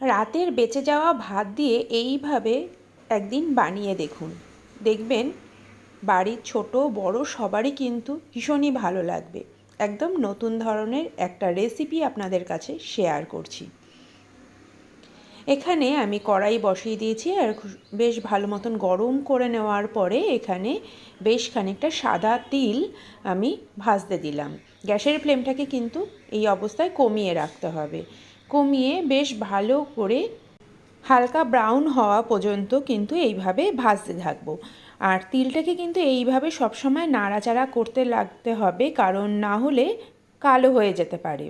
রাতের বেঁচে যাওয়া ভাত দিয়ে এইভাবে একদিন বানিয়ে দেখুন। দেখবেন বাড়ির ছোট, বড় সবারই কিন্তু ভীষণই ভালো লাগবে। একদম নতুন ধরনের একটা রেসিপি আপনাদের কাছে শেয়ার করছি। এখানে আমি কড়াই বসিয়ে দিয়েছি আর বেশ ভালো মতন গরম করে নেওয়ার পরে এখানে বেশ খানিকটা সাদা তিল আমি ভাজতে দিলাম। গ্যাসের ফ্লেমটাকে কিন্তু এই অবস্থায় কমিয়ে রাখতে হবে। কমিয়ে বেশ ভালো করে হালকা ব্রাউন হওয়া পর্যন্ত কিন্তু এইভাবে ভাজতে থাকব। আর তিলটাকে কিন্তু এইভাবে সবসময় নাড়াচাড়া করতে লাগতে হবে, কারণ না হলে কালো হয়ে যেতে পারে।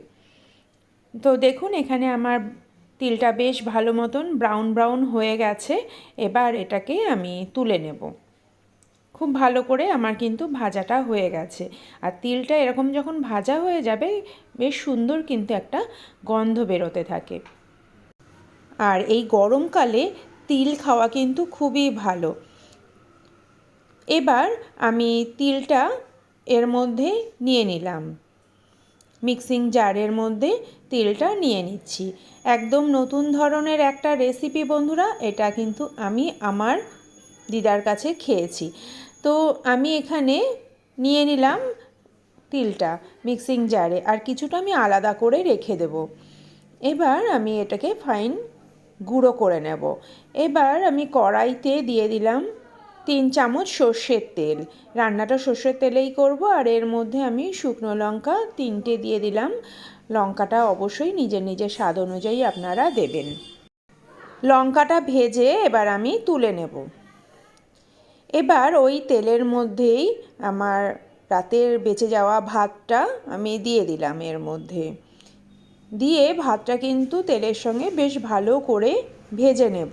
তো দেখুন, এখানে আমার তিলটা বেশ ভালো মতন ব্রাউন ব্রাউন হয়ে গেছে। এবার এটাকে আমি তুলে নেব। খুব ভালো করে আমার কিন্তু ভাজাটা হয়ে গেছে। আর তিলটা এরকম যখন ভাজা হয়ে যাবে, বেশ সুন্দর কিন্তু একটা গন্ধ বেরোতে থাকে। আর এই গরমকালে তিল খাওয়া কিন্তু খুবই ভালো। এবার আমি তিলটা এর মধ্যে নিয়ে নিলাম। মিক্সিং জারের মধ্যে তিলটা নিয়ে নিচ্ছি। একদম নতুন ধরনের একটা রেসিপি বন্ধুরা, এটা কিন্তু আমি আমার দিদার কাছে খেয়েছি। তো আমি এখানে নিয়ে নিলাম তিলটা মিক্সিং জারে, আর কিছুটা আমি আলাদা করে রেখে দেব। এবার আমি এটাকে ফাইন গুঁড়ো করে নেব। এবার আমি কড়াইতে দিয়ে দিলাম তিন চামচ সর্ষের তেল। রান্নাটা সর্ষের তেলেই করব, আর এর মধ্যে আমি শুকনো লঙ্কা তিনটে দিয়ে দিলাম। লঙ্কাটা অবশ্যই নিজের নিজের স্বাদ অনুযায়ী আপনারা দেবেন। লঙ্কাটা ভেজে এবার আমি তুলে নেব। এবার ওই তেলের মধ্যেই আমার রাতের বেঁচে যাওয়া ভাতটা আমি দিয়ে দিলাম এর মধ্যে। দিয়ে ভাতটা কিন্তু তেলের সঙ্গে বেশ ভালো করে ভেজে নেব।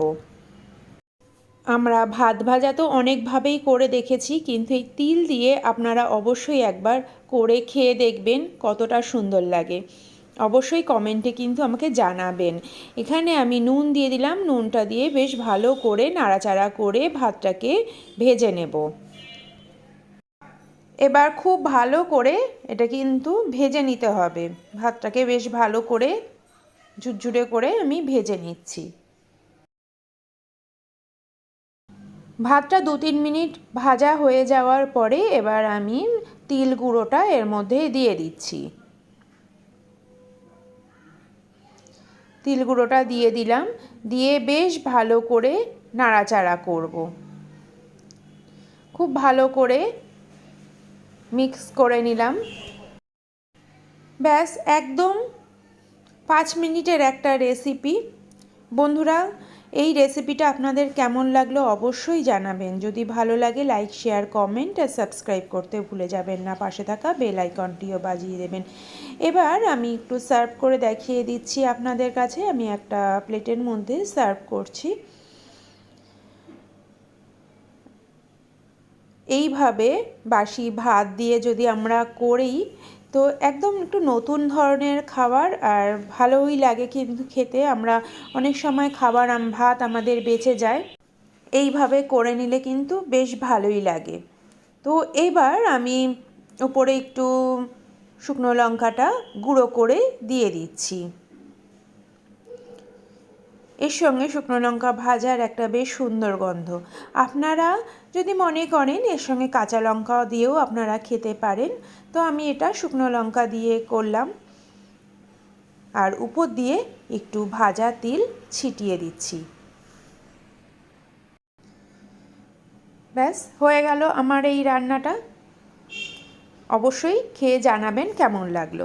আমরা ভাত ভাজা তো অনেকভাবেই করে দেখেছি, কিন্তু এই তিল দিয়ে আপনারা অবশ্যই একবার করে খেয়ে দেখবেন কতটা সুন্দর লাগে। অবশ্যই কমেন্টে কিন্তু আমাকে জানাবেন। এখানে আমি নুন দিয়ে দিলাম, নুনটা দিয়ে বেশ ভালো করে নাড়াচাড়া করে ভাতটাকে ভেজে নেব। এবার খুব ভালো করে এটা কিন্তু ভেজে নিতে হবে। ভাতটাকে বেশ ভালো করে ঝুরঝুরে করে আমি ভেজে নিচ্ছি। ভাতটা দু তিন মিনিট ভাজা হয়ে যাওয়ার পরে এবার আমি তিল গুঁড়োটা এর মধ্যে দিয়ে দিচ্ছি। তিল গুঁড়োটা দিয়ে দিলাম, দিয়ে বেশ ভালো করে নাড়াচাড়া করব। খুব ভালো করে মিক্স করে নিলাম। ব্যাস, একদম পাঁচ মিনিটের একটা রেসিপি বন্ধুরা এই রেসিপিটা আপনাদের কেমন লাগল অবশ্যই জানাবেন। যদি ভালো লাগে লাইক শেয়ার কমেন্ট আর সাবস্ক্রাইব করতে ভুলে যাবেন না। পাশে থাকা বেল আইকনটিও বাজিয়ে দেবেন। এবার আমি একটু সার্ভ করে দেখিয়ে দিচ্ছি আপনাদের কাছে। আমি একটা প্লেটের মধ্যে সার্ভ করছি। এইভাবে বাসি ভাত দিয়ে যদি আমরা করি, তো একদম একটু নতুন ধরনের খাবার আর ভালোই লাগে কিন্তু খেতে। আমরা অনেক সময় খাবার ভাত আমাদের বেঁচে যায়। এইভাবে করে নিলে কিন্তু বেশ ভালোই লাগে। তো এবার আমি ওপরে একটু শুকনো লঙ্কাটা গুঁড়ো করে দিয়ে দিচ্ছি। এর সঙ্গে শুকনো লঙ্কা ভাজার একটা বেশ সুন্দর গন্ধ। আপনারা যদি মনে করেন এর সঙ্গে কাঁচা লঙ্কা দিয়েও আপনারা খেতে পারেন, তো আমি এটা শুকনো লঙ্কা দিয়ে করলাম। আর উপর দিয়ে একটু ভাজা তিল ছিটিয়ে দিচ্ছি। ব্যাস, হয়ে গেল আমার এই রান্নাটা। অবশ্যই খেয়ে জানাবেন কেমন লাগল।